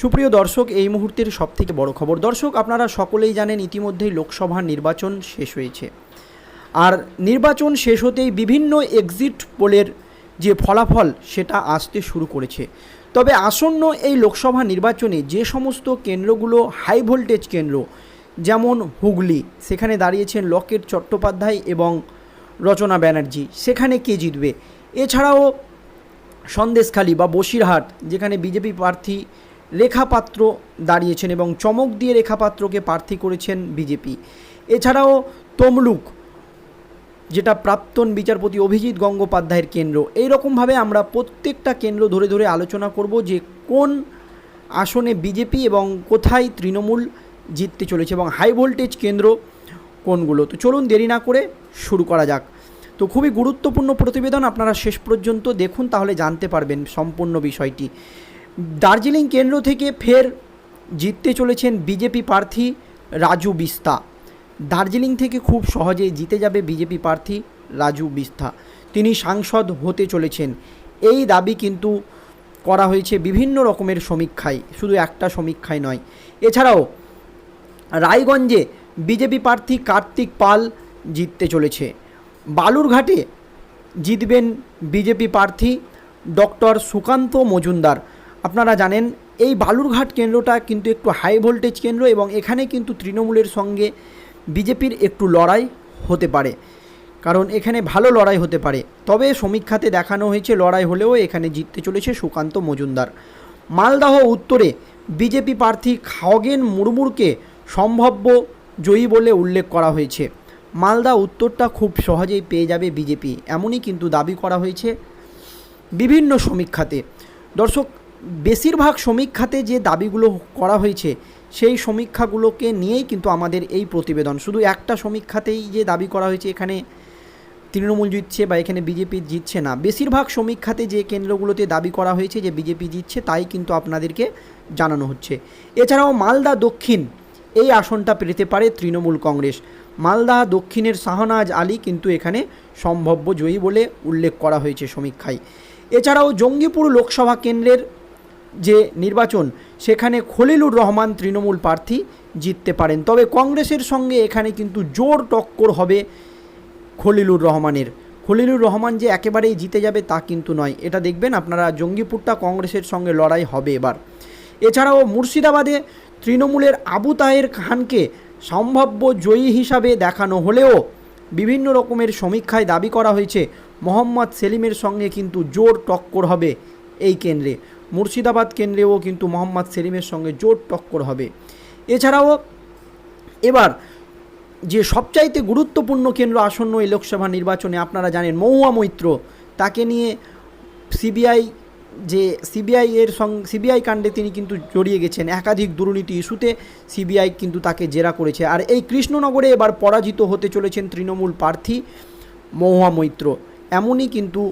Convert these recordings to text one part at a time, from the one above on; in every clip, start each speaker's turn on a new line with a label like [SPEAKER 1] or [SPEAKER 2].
[SPEAKER 1] সুপ্রিয় দর্শক, এই মুহূর্তের সবথেকে বড় খবর। দর্শক, আপনারা সকলেই জানেন ইতিমধ্যেই লোকসভা নির্বাচন শেষ হয়েছে। আর নির্বাচন শেষ হতেই বিভিন্ন এক্সিট পোলের যে ফলাফল, সেটা আসতে শুরু করেছে। তবে আসন্ন এই লোকসভা নির্বাচনে যে সমস্ত কেন্দ্রগুলো হাই ভোল্টেজ কেন্দ্র, যেমন হুগলি, সেখানে দাঁড়িয়েছেন লকেট চট্টোপাধ্যায় এবং রচনা ব্যানার্জি, সেখানে কে জিতবে? এছাড়াও সন্দেশখালী বা বসিরহাট, যেখানে বিজেপি প্রার্থী রেখা পাত্র দাঁড়িয়েছেন এবং চমক দিয়ে রেখাপাত্রকে প্রার্থী করেছেন বিজেপি। এছাড়াও তমলুক, যেটা প্রাক্তন বিচারপতি অভিজিৎ গঙ্গোপাধ্যায়ের কেন্দ্র এই রকমভাবে আমরা প্রত্যেকটা কেন্দ্র ধরে ধরে আলোচনা করব যে কোন আসনে বিজেপি এবং কোথায় তৃণমূল জিততে চলেছে এবং হাই ভোল্টেজ কেন্দ্র কোনগুলো। তো চলুন দেরি না করে শুরু করা যাক। তো খুবই গুরুত্বপূর্ণ প্রতিবেদন আপনারা শেষ পর্যন্ত দেখুন, তাহলে জানতে পারবেন সম্পূর্ণ বিষয়টি। দার্জিলিং কেন্দ্র থেকে ফের জিততে চলেছেন বিজেপি প্রার্থী রাজু বিস্তা। দার্জিলিং থেকে খুব সহজেই জিতে যাবে বিজেপি প্রার্থী রাজু বিস্তা। তিনি সাংসদ হতে চলেছেন। এই দাবি কিন্তু করা হয়েছে বিভিন্ন রকমের সমীক্ষায়, শুধু একটা সমীক্ষায় নয়। এছাড়াও, রায়গঞ্জে বিজেপি প্রার্থী কার্তিক পাল জিততে চলেছে। বালুরঘাটে জিতবেন বিজেপি প্রার্থী ডক্টর সুকান্ত মজুমদার। আপনারা জানেন, এই বালুরঘাট কেন্দ্রটা কিন্তু একটু হাই ভোল্টেজ কেন্দ্র এবং এখানে কিন্তু তৃণমূলের সঙ্গে বিজেপির একটু লড়াই হতে পারে। কারণ এখানে ভালো লড়াই হতে পারে। তবে সমীক্ষাতে দেখানো হয়েছে, লড়াই হলেও এখানে জিততে চলেছে সুকান্ত মজুমদার। মালদাহ উত্তরে বিজেপি প্রার্থী খাওগেন মুরমুরকে সম্ভাব্য জয়ী বলে উল্লেখ করা হয়েছে। মালদা উত্তরটা খুব সহজেই পেয়ে যাবে বিজেপি, এমনই কিন্তু দাবি করা হয়েছে বিভিন্ন সমীক্ষাতে। দর্শক বেশিরভাগ সমীক্ষাতে যে দাবিগুলো করা হয়েছে, সেই সমীক্ষাগুলোকে নিয়েই কিন্তু আমাদের এই প্রতিবেদন। শুধু একটা সমীক্ষাতেই যে দাবি করা হয়েছে, এখানে তৃণমূল জিতছে বা এখানে বিজেপি জিতছে না। বেশিরভাগ সমীক্ষাতে যে কেন্দ্রগুলোতে দাবি করা হয়েছে, যে বিজেপি জিতছে, তাই কিন্তু আপনাদেরকে জানানো হচ্ছে। এছাড়াও মালদা দক্ষিণ এই আসনটা পেতে পারে তৃণমূল কংগ্রেস। মালদা দক্ষিণের শাহনাজ আলী কিন্তু এখানে সম্ভাব্য জয়ী বলে উল্লেখ করা হয়েছে সমীক্ষায় এছাড়াও জঙ্গিপুর লোকসভা কেন্দ্রের যে নির্বাচন, সেখানে খলিলুর রহমান তৃণমূল প্রার্থী জিততে পারেন। তবে কংগ্রেসের সঙ্গে এখানে কিন্তু জোর টক্কর হবে খলিলুর রহমানের। খলিলুর রহমান যে একেবারেই জিতে যাবে তা কিন্তু নয়। এটা দেখবেন আপনারা, জঙ্গিপুরটা কংগ্রেসের সঙ্গে লড়াই হবে এবার। এছাড়াও মুর্শিদাবাদে তৃণমূলের আবু তাহের খানকে সম্ভাব্য জয়ী হিসাবে দেখানো হলেও বিভিন্ন রকমের সমীক্ষায় দাবি করা হয়েছে, মোহাম্মদ সেলিমের সঙ্গে কিন্তু জোর টক্কর হবে এই কেন্দ্রে। মুর্শিদাবাদ কেন্দ্রেও কিন্তু মোহাম্মদ সেলিমের সঙ্গে জোর টক্কর হবে। এছাড়াও এবার যে সবচাইতে গুরুত্বপূর্ণ কেন্দ্র আসন্ন এই লোকসভা নির্বাচনে আপনারা জানেন মহুয়া মৈত্র, তাকে নিয়ে সিবিআই যে সিবিআই এর সঙ্গে সিবিআই কাণ্ডে তিনি কিন্তু জড়িয়ে গেছেন। একাধিক দুর্নীতি ইস্যুতে সিবিআই কিন্তু তাকে জেরা করেছে। আর এই কৃষ্ণনগরে এবার পরাজিত হতে চলেছেন তৃণমূল প্রার্থী মহুয়া মৈত্র। এমনই কিন্তু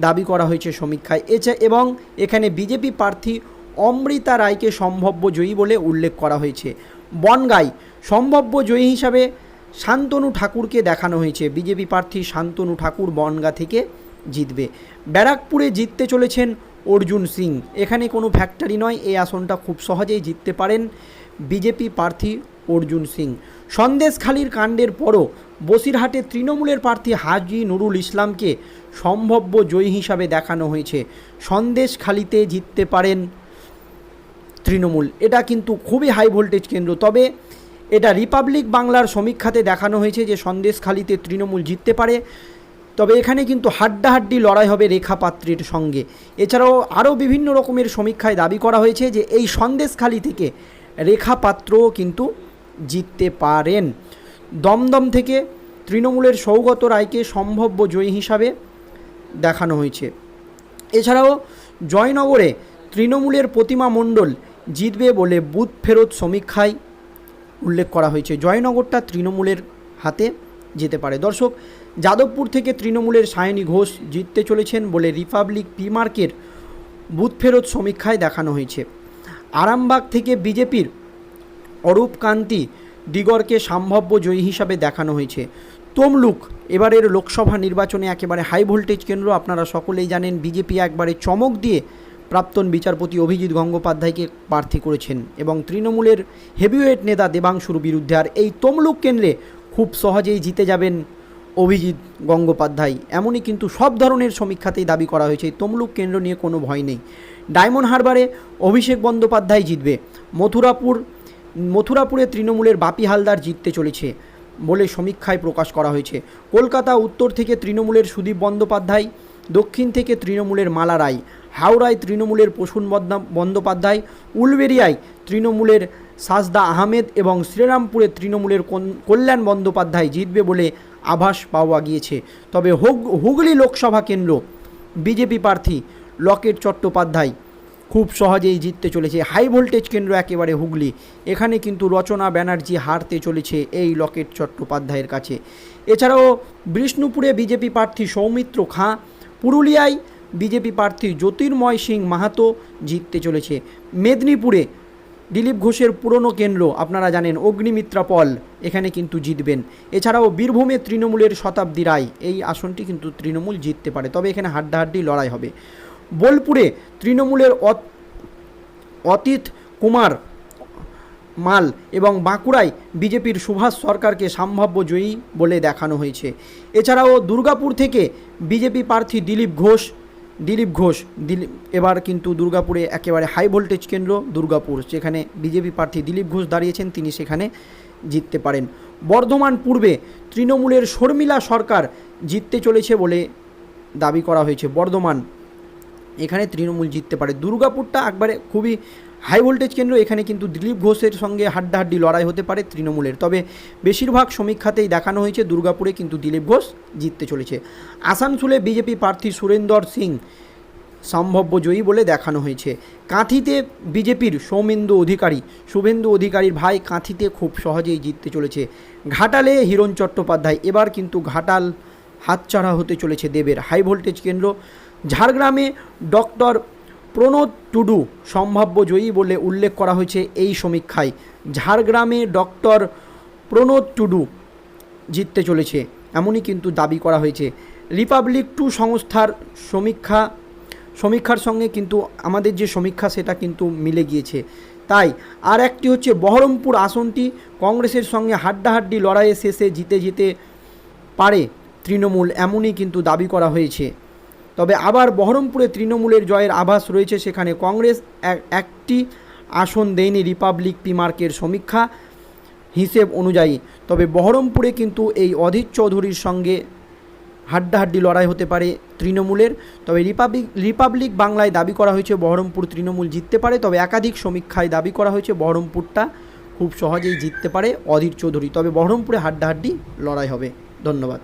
[SPEAKER 1] দাবি করা হয়েছে সমীক্ষায়। এছা এবং এখানে বিজেপি প্রার্থী অমৃতা রায়কে সম্ভাব্য জয়ী বলে উল্লেখ করা হয়েছে। বনগাই সম্ভাব্য জয়ী হিসাবে শান্তনু ঠাকুরকে দেখানো হয়েছে। বিজেপি প্রার্থী শান্তনু ঠাকুর বনগা থেকে জিতবে। ব্যারাকপুরে জিততে চলেছেন অর্জুন সিং। এখানে কোনো ফ্যাক্টরি নয়, এই আসনটা খুব সহজেই জিততে পারেন বিজেপি প্রার্থী অর্জুন সিং। সন্দেশখালির কাণ্ডের পরও বসিরহাটে তৃণমূলের প্রার্থী হাজি নুরুল ইসলামকে সম্ভাব্য জয়ী হিসাবে দেখানো হয়েছে। সন্দেশখালিতে জিততে পারেন তৃণমূল। এটা কিন্তু খুবই হাই ভোল্টেজ কেন্দ্র। তবে এটা রিপাবলিক বাংলার সমীক্ষাতে দেখানো হয়েছে যে সন্দেশখালিতে তৃণমূল জিততে পারে। তবে এখানে কিন্তু হাড্ডাহাড্ডি লড়াই হবে রেখা পাত্রের সঙ্গে। এছাড়াও আরও বিভিন্ন রকমের সমীক্ষায় দাবি করা হয়েছে যে এই সন্দেশখালি থেকে রেখা পাত্রও কিন্তু জিততে পারেন। দমদম থেকে তৃণমূলের সৌগত রায়কে সম্ভাব্য জয়ী হিসাবে দেখানো হয়েছে। এছাড়াও জয়নগরে তৃণমূলের প্রতিমা মণ্ডল জিতবে বলে বুথ ফেরত সমীক্ষায় উল্লেখ করা হয়েছে। জয়নগরটা তৃণমূলের হাতে যেতে পারে। দর্শক, যাদবপুর থেকে তৃণমূলের সায়নী ঘোষ জিততে চলেছেন বলে রিপাবলিক পি মার্কের বুথ ফেরত সমীক্ষায় দেখানো হয়েছে। আরামবাগ থেকে বিজেপির অরূপ কান্তি দিগরকে সম্ভাব্য জয়ী হিসাবে দেখানো হয়েছে। তমলুক, এবারের লোকসভা নির্বাচনে একেবারে হাই ভোল্টেজ কেন্দ্র আপনারা সকলেই জানেন, বিজেপি একবারে চমক দিয়ে প্রাক্তন বিচারপতি অভিজিৎ গঙ্গোপাধ্যায়কে প্রার্থী করেছেন এবং তৃণমূলের হেভিওয়েট নেতা দেবাংশুর বিরুদ্ধে। আর এই তমলুক কেন্দ্রে খুব সহজেই জিতে যাবেন অভিজিৎ গঙ্গোপাধ্যায়। এমনই কিন্তু সব ধরনের সমীক্ষাতেই দাবি করা হয়েছে তমলুক কেন্দ্র নিয়ে কোনো ভয় নেই। ডায়মন্ড হারবারে অভিষেক বন্দ্যোপাধ্যায় জিতবে, মথুরাপুর মথুরাপুরে তৃণমূলের বাপি হালদার জিততে চলেছে বলে সমীক্ষায় প্রকাশ করা হয়েছে। কলকাতা উত্তর থেকে তৃণমূলের সুদীপ বন্দ্যোপাধ্যায়, দক্ষিণ থেকে তৃণমূলের মালা রায়, হাওড়ায় তৃণমূলের প্রসূন বন্দ্যোপাধ্যায় উলবেরিয়ায় তৃণমূলের সাজদা আহমেদ এবং শ্রীরামপুরে তৃণমূলের কল্যাণ বন্দ্যোপাধ্যায় জিতবে বলে আভাস পাওয়া গিয়েছে। তবে হুগ- হুগলি লোকসভা কেন্দ্র বিজেপি প্রার্থী লকেট চট্টোপাধ্যায় খুব সহজেই জিততে চলেছে। হাই ভোল্টেজ কেন্দ্র একেবারে হুগলি। এখানে কিন্তু রচনা ব্যানার্জি হারতে চলেছে এই লকেট চট্টোপাধ্যায়ের কাছে। এছাড়াও বিষ্ণুপুরে বিজেপি প্রার্থী সৌমিত্র খাঁ, পুরুলিয়ায় বিজেপি প্রার্থী জ্যোতির্ময় সিং মাহাতো জিততে চলেছে। মেদিনীপুরে দিলীপ ঘোষের পুরনো কেন্দ্র, আপনারা জানেন অগ্নিমিত্রা পল, এখানে কিন্তু জিতবেন। এছাড়াও বীরভূমে তৃণমূলের শতাব্দী রায়, এই আসনটি কিন্তু তৃণমূল জিততে পারে, তবে এখানে হাড্ডাহাড্ডি লড়াই হবে। বোলপুরে তৃণমূলের অতীত কুমার মাল এবং বাঁকুড়ায় বিজেপির সুভাষ সরকারকে সম্ভাব্য জয়ী বলে দেখানো হয়েছে। এছাড়াও দুর্গাপুর থেকে বিজেপি প্রার্থী দিলীপ ঘোষ দিলীপ ঘোষ, দিলীপ, এবার কিন্তু দুর্গাপুরে একেবারে হাই ভোল্টেজ কেন্দ্র দুর্গাপুর, যেখানে বিজেপি প্রার্থী দিলীপ ঘোষ দাঁড়িয়েছেন, তিনি সেখানে জিততে পারেন। বর্ধমান পূর্বে তৃণমূলের শর্মিলা সরকার জিততে চলেছে বলে দাবি করা হয়েছে। বর্ধমান এখানে তৃণমূল জিততে পারে। দুর্গাপুরটা একবারে খুবই হাই ভোল্টেজ কেন্দ্র, এখানে কিন্তু দিলীপ ঘোষের সঙ্গে হাড্ডাহাড্ডি লড়াই হতে পারে তৃণমূলের। তবে বেশিরভাগ সমীক্ষাতেই দেখানো হয়েছে দুর্গাপুরে কিন্তু দিলীপ ঘোষ জিততে চলেছে। আসানসোলে বিজেপি প্রার্থী সুরেন্দর সিং সম্ভাব্য জয়ী বলে দেখানো হয়েছে। কাঁথিতে বিজেপির সৌমেন্দু অধিকারী, শুভেন্দু অধিকারীর ভাই কাঁথিতে খুব সহজেই জিততে চলেছে। ঘাটালে হিরণ চট্টোপাধ্যায়, এবার কিন্তু ঘাটাল হাতছাড়া হতে চলেছে দেবের। হাই ভোল্টেজ কেন্দ্র ঝাড়গ্রামে ডক্টর প্রণোদ টুডু সম্ভাব্য জয়ী বলে উল্লেখ করা হয়েছে এই সমীক্ষায়। ঝাড়গ্রামে ডক্টর প্রণোদ টুডু জিততে চলেছে, এমনই কিন্তু দাবি করা হয়েছে। রিপাবলিক টু সংস্থার সমীক্ষা, সমীক্ষার সঙ্গে কিন্তু আমাদের যে সমীক্ষা সেটা কিন্তু মিলে গিয়েছে। তাই আর একটি হচ্ছে বহরমপুর আসনটি কংগ্রেসের সঙ্গে হাড্ডাহাড্ডি লড়াইয়ে শেষে জিতে যেতে পারে তৃণমূল, এমনই কিন্তু দাবি করা হয়েছে। তবে আবার বহরমপুরে তৃণমূলের জয়ের আভাস রয়েছে সেখানে কংগ্রেস এক- একটি আসন দেয়নি রিপাবলিক পিমার্কের সমীক্ষা হিসেব অনুযায়ী। তবে বহরমপুরে কিন্তু এই অধীর চৌধুরীর সঙ্গে হাড্ডাহাড্ডি লড়াই হতে পারে তৃণমূলের। তবে রিপাবলিক রিপাবলিক বাংলায় দাবি করা হয়েছে বহরমপুর তৃণমূল জিততে পারে, তবে একাধিক সমীক্ষায় দাবি করা হয়েছে বহরমপুরটা খুব সহজেই জিততে পারে অধীর চৌধুরী। তবে বহরমপুরে হাড্ডাহাড্ডি লড়াই হবে। ধন্যবাদ।